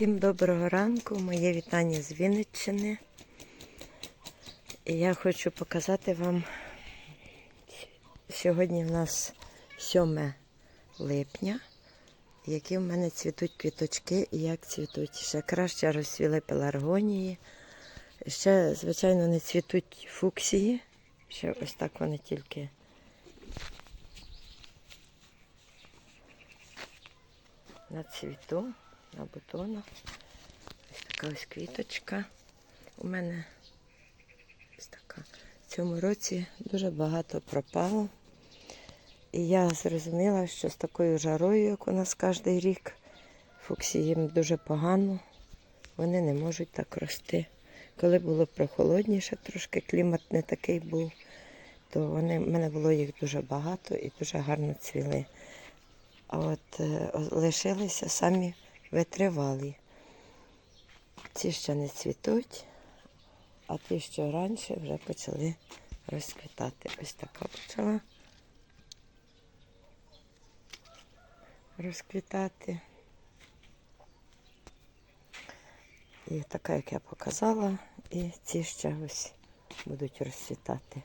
Всім доброго ранку, моє вітання з Вінниччини. І я хочу показати вам, сьогодні в нас 7 липня, які в мене цвітуть квіточки і як цвітуть. Ще краще розцвіли пеларгонії. Ще, звичайно, не цвітуть фуксії. Ще ось так вони тільки. На цвіту, на бутонах. Ось така ось квіточка. У мене ось така. В цьому році дуже багато пропало. І я зрозуміла, що з такою жарою, як у нас кожен рік, фуксії їм дуже погано. Вони не можуть так рости. Коли було прохолодніше, трошки клімат не такий був, то вони, в мене було їх дуже багато і дуже гарно цвіли. А от е, лишилися самі витривалі. Ці ще не цвітуть, а ті, що раніше, вже почали розквітати. Ось така почала розквітати. І така, як я показала, і ці ще ось будуть розцвітати.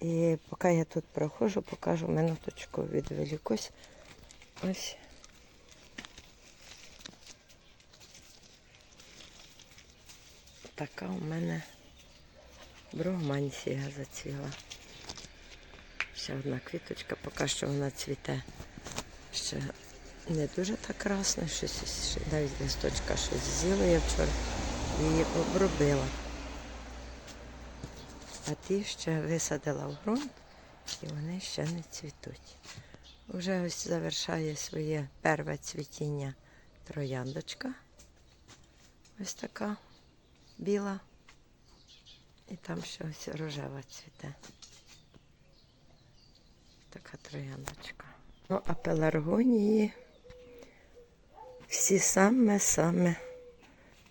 І поки я тут проходжу, покажу минуточку відволікусь. Ось. Така у мене бромансія зацвіла. Ще одна квіточка, поки що вона цвіте. Ще не дуже так красно, щось навіть листочка щось з'їла я вчора її обробила. А ті ще висадила в ґрунт і вони ще не цвітуть. Вже ось завершає своє перше цвітіння трояндочка. Ось така біла. І там ще ось рожева цвіте. Така трояндочка. Ну, а пеларгонії всі саме-саме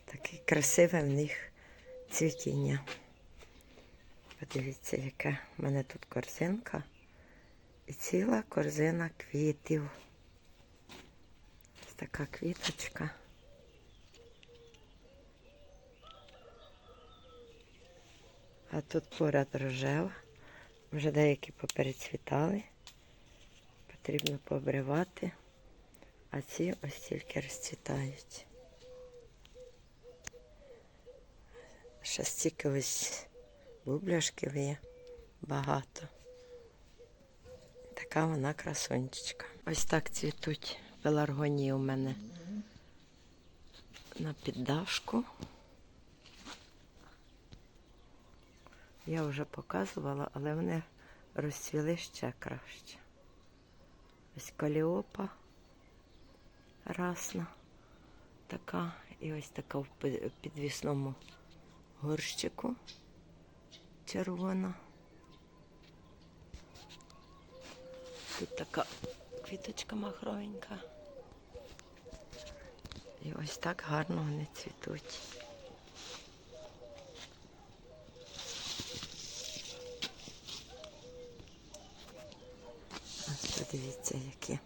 таке красиве в них цвітіння. Подивіться, яка в мене тут корзинка. І ціла корзина квітів. Ось така квіточка. А тут поряд рожева. Вже деякі поперецвітали. Потрібно пообривати, а ці ось тільки розцвітають. Ще стільки ось бубляшків є багато. Така вона красунчичка. Ось так цвітуть пеларгонії у мене на піддашку. Я вже показувала, але вони розцвіли ще краще. Ось каліопа расна така. І ось така в підвісному горщику червона. Тут така квіточка махровенька. І ось так гарно вони цвітуть. Ось подивіться, які.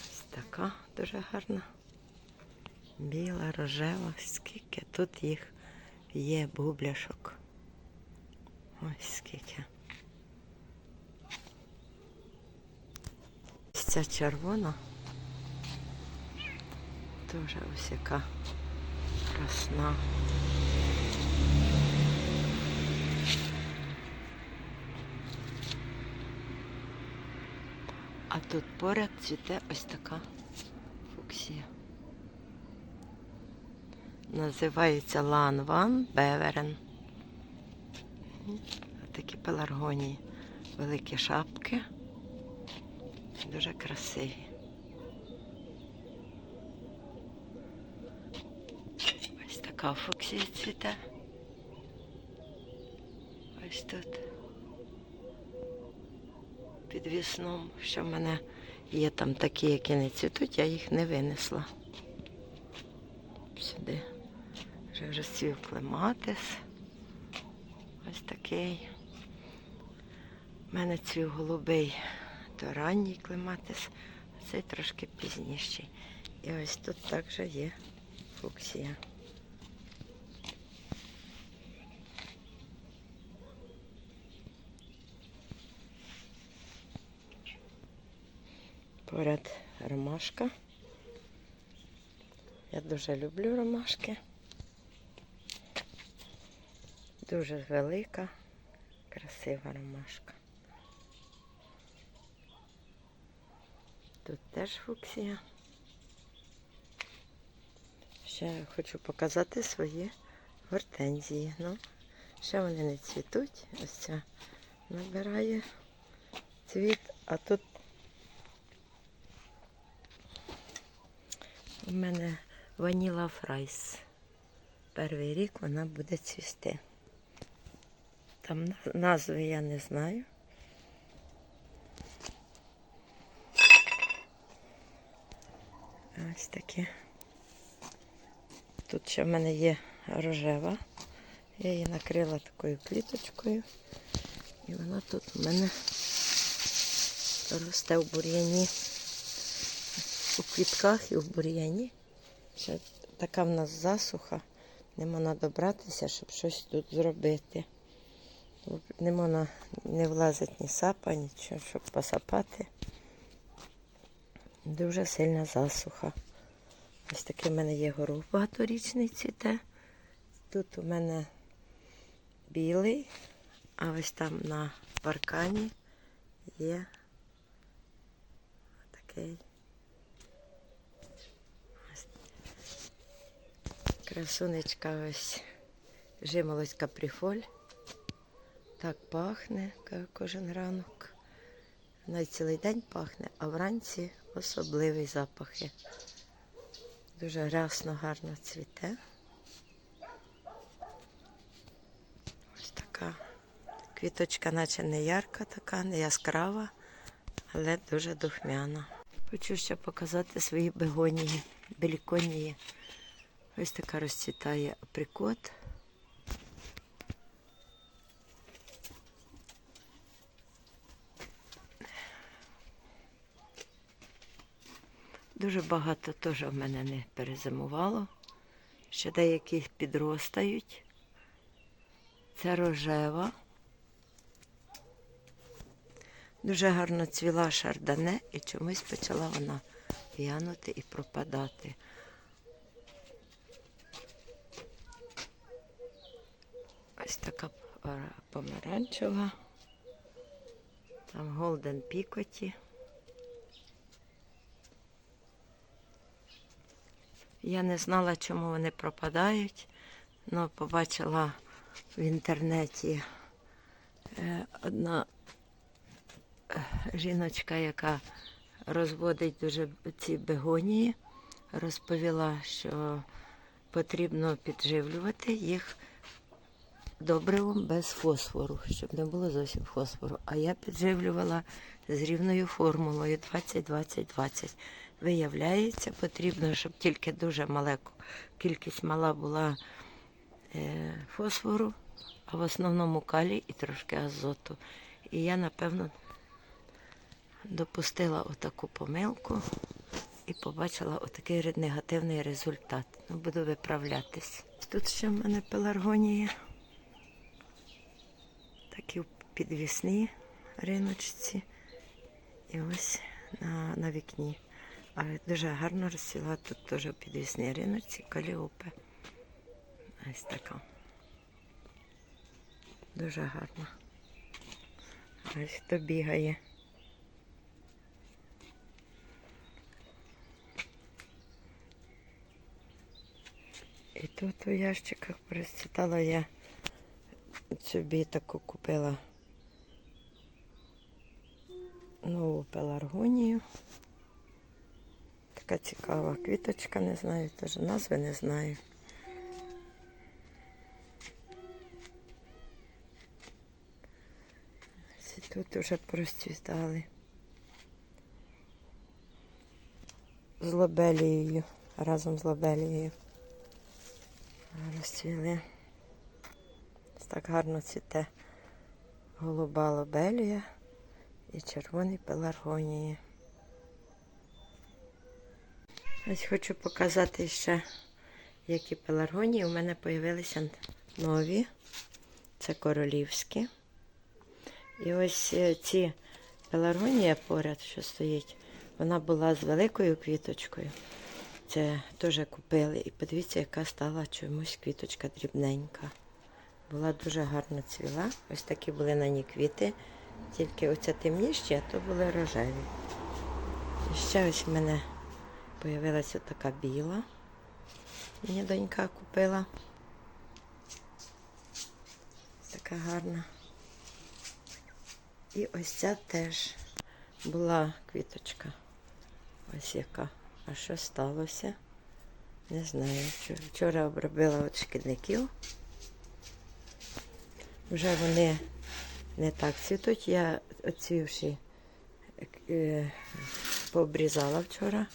Ось така дуже гарна. Біла, рожева, скільки тут їх є бубляшок. Ось скільки. Ось Ця червона. Дуже ось яка красна. А тут поряд цвіте ось така фуксія. Називається Лан Ван Беверен. Такі пеларгонії. Великі шапки. Дуже красиві. Ось така фуксія цвіте. Ось тут. Під вісном, що в мене є там такі, які не цвітуть, я їх не винесла. сюди. Вже розцвів клематис. Ось такий. У мене цвів голубий, то ранній клематис, а цей трошки пізніший. І ось тут також є фуксія. Поряд ромашка. Я дуже люблю ромашки. Дуже велика, красива ромашка. Тут теж фуксія. Ще хочу показати свої гортензії. Ну, ще вони не цвітуть. Ось ця набирає цвіт, а тут у мене ваніла фрайс. Перший рік вона буде цвісти. Там назви я не знаю. Ось таке. Тут ще в мене є рожева. Я її накрила такою кліточкою. І вона тут у мене росте в бур'яні. У квітках і в бур'яні. Ще така в нас засуха. Не можна добратися, щоб щось тут зробити. Не можна не влазить ні сапа, нічого, щоб посапати. Дуже сильна засуха. Ось такий в мене є горох багаторічний цвіте. Тут у мене білий, а ось там на паркані є такий красунечка ось жимолость капріфоль. Так пахне кожен ранок. Навіть цілий день пахне, а вранці особливий запах є. Дуже рясно, гарно цвіте. Ось така квіточка, наче не ярка така, не яскрава, але дуже духмяна. Хочу ще показати свої бегонії, беліконії. Ось така розцвітає априкот. Дуже багато теж в мене не перезимувало. Ще деякі підростають. Це рожева. Дуже гарно цвіла шардане і чомусь почала вона в'янути і пропадати. Ось така помаранчева. Там Голден Пікоті. Я не знала, чому вони пропадають, але побачила в інтернеті е, одна е, жіночка, яка розводить дуже ці бегонії, розповіла, що потрібно підживлювати їх добривом без фосфору, щоб не було зовсім фосфору. А я підживлювала з рівною формулою 20-20-20. Виявляється, потрібно, щоб тільки дуже мала кількість мала була е, фосфору, а в основному калій і трошки азоту. І я, напевно, допустила отаку помилку і побачила отакий негативний результат. Ну, буду виправлятись. Тут ще в мене пеларгонія. Такі підвісні риночці. І ось на, на вікні. Але дуже гарно розсіла тут теж підвісні риночці, каліопи. Ось така. Дуже гарно. Ось хто бігає. І тут у ящиках пересчитала я собі таку купила нову пеларгонію. Така цікава квіточка, не знаю, теж назви не знаю. Тут вже розцвітали. З лобелією, разом з лобелією. Розцвіли. Так гарно цвіте голуба лобелія і червоні пеларгонії. Ось хочу показати ще, які пеларгонії. У мене з'явилися нові. Це королівські. І ось е, ці пеларгонія поряд, що стоїть, вона була з великою квіточкою. Це теж купили. І подивіться, яка стала чомусь квіточка дрібненька. Була дуже гарно цвіла. Ось такі були на ній квіти. Тільки оця темніші, а то були рожеві. І ще ось в мене з'явилася така біла. Мені донька купила. Така гарна. І ось ця теж була квіточка. Ось яка. А що сталося? Не знаю. Вчора- обробила от шкідників. Вже вони не так цвітуть. Я оцвівши е, пообрізала вчора.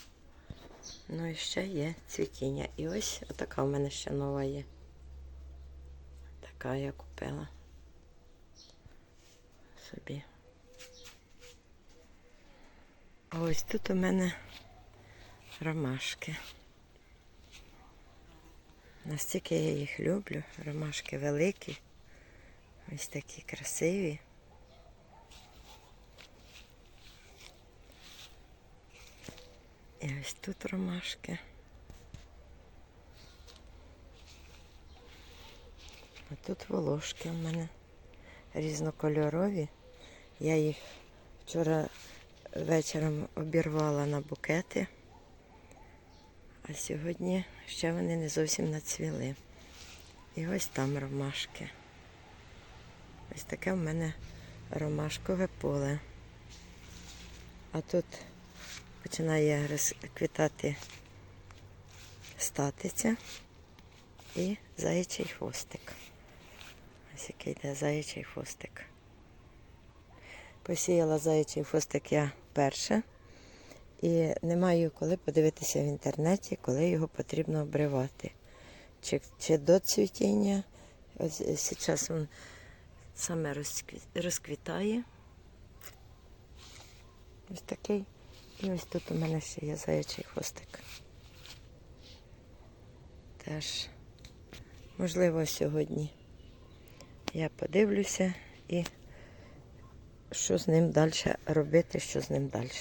Ну і ще є цвітіння. І ось така у мене ще нова є. Така я купила собі. Ось тут у мене ромашки. Настільки я їх люблю. Ромашки великі. Ось такі красиві. І ось тут ромашки. А тут волошки у мене різнокольорові. Я їх вчора вечором обірвала на букети, а сьогодні ще вони не зовсім нацвіли. І ось там ромашки. Ось таке в мене ромашкове поле. А тут починає розквітати статиця і заячий хвостик. Ось який йде заячий хвостик. Посіяла заячий хвостик я перше. І не маю коли подивитися в інтернеті, коли його потрібно обривати. Чи, чи до цвітіння. Ось зараз він саме розквітає. Ось такий. І ось тут у мене ще є заячий хвостик. Теж, можливо, сьогодні я подивлюся і що з ним далі робити, що з ним далі.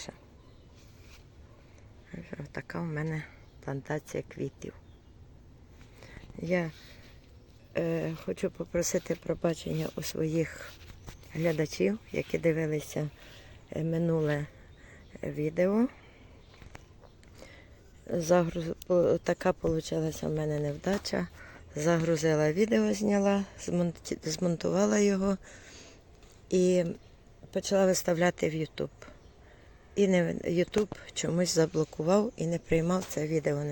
Така у мене плантація квітів. Я е, хочу попросити пробачення у своїх глядачів, які дивилися е, минуле відео. Загруз... Така вийшла в мене невдача. Загрузила відео, зняла, змонтувала його і почала виставляти в YouTube. І не YouTube чомусь заблокував і не приймав це відео.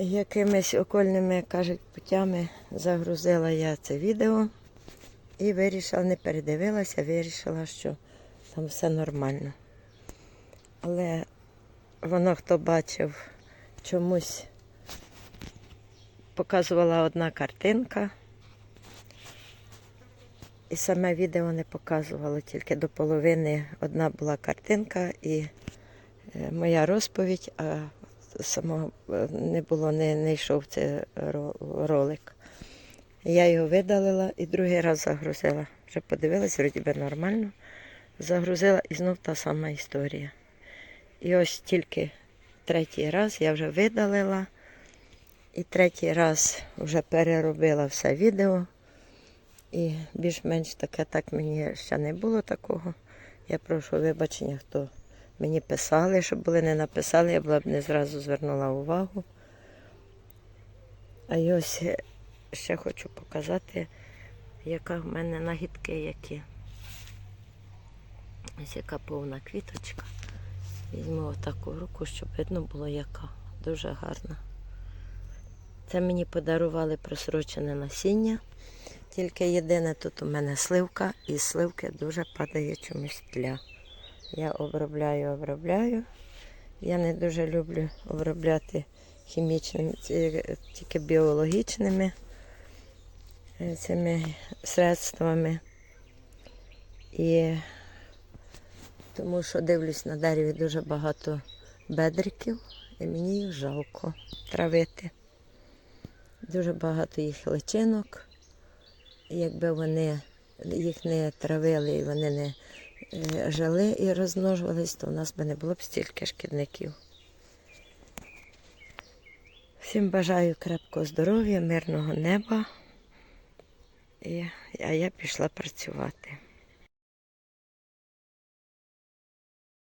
Якимись окольними, кажуть, путями загрузила я це відео і вирішила, не передивилася, вирішила, що там все нормально. Але воно, хто бачив, чомусь показувала одна картинка. І саме відео не показувало, тільки до половини одна була картинка і е, моя розповідь, а самого е, не було, не, не йшов цей ролик. Я його видалила і другий раз загрузила. Вже подивилась, вроді би нормально. Загрузила і знов та сама історія. І ось тільки третій раз я вже видалила. І третій раз вже переробила все відео. І більш-менш таке так мені ще не було такого. Я прошу вибачення, хто мені писали, щоб були не написали, я була б не зразу звернула увагу. А і ось е, ще хочу показати, яка в мене нагідки які. Ось яка повна квіточка. Візьму отаку руку, щоб видно було яка. Дуже гарна. Це мені подарували просрочене насіння. Тільки єдине тут у мене сливка, і сливки дуже падає чомусь тля. Я обробляю, обробляю. Я не дуже люблю обробляти хімічними, тільки біологічними е, цими средствами. І тому що дивлюсь на дереві дуже багато бедриків, і мені їх жалко травити. Дуже багато їх личинок. Якби вони їх не травили і вони не жили і розмножувались, то в нас би не було б стільки шкідників. Всім бажаю крепкого здоров'я, мирного неба. І, а я пішла працювати.